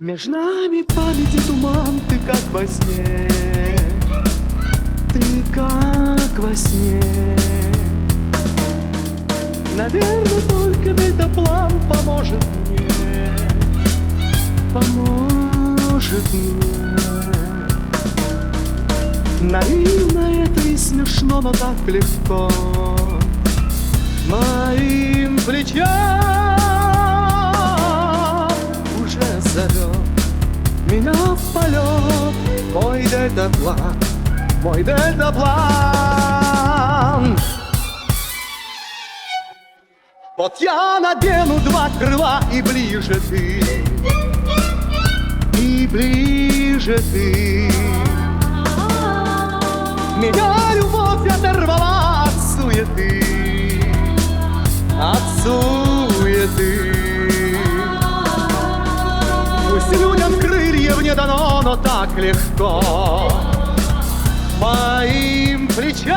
Меж нами памяти туман, ты как во сне. Ты как во сне. Наверное, только дельтаплан поможет мне. Поможет мне. Наивно это и смешно, но так легко Меня в полет. Мой дельтаплан, мой дельтаплан Вот я надену два крыла и ближе ты. И ближе ты. Меня но так легко. Моим плечам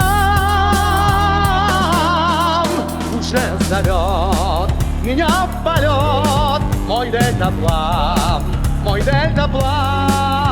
уже зовет Меня в полет. Мой дельтаплан Мой дельтаплан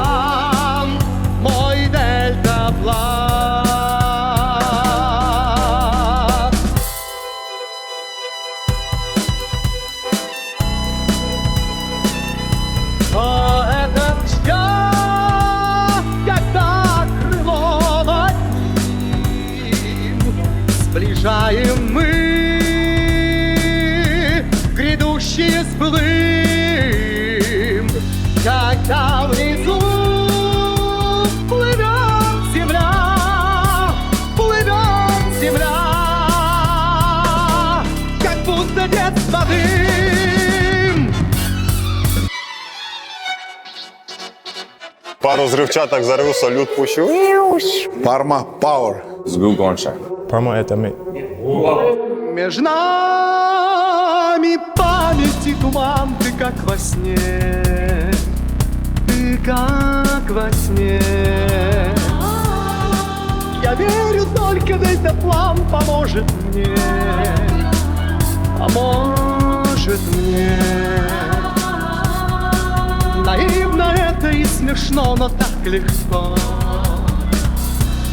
дым Пару зривчаток зарив, салют пущу. Парма Power. Звук гонша. Parma это мы. Меж нами памяти туман, ты как во сне, ты как во сне. Я верю, только дельтаплан поможет мне, поможет мне. Наивно это и смешно, но так легко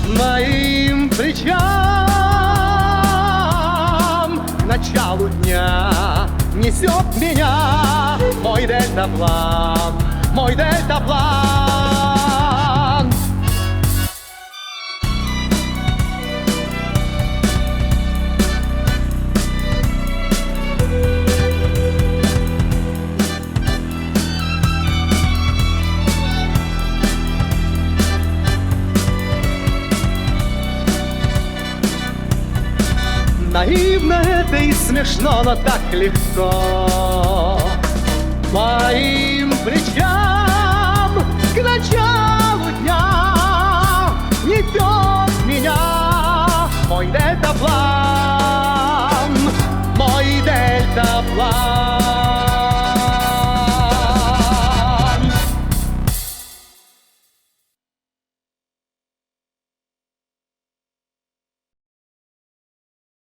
Моим плечам К началу дня несет меня Мой дельтаплан, мой дельтаплан Наивно это и смешно, но так легко. Моим плечам к ночам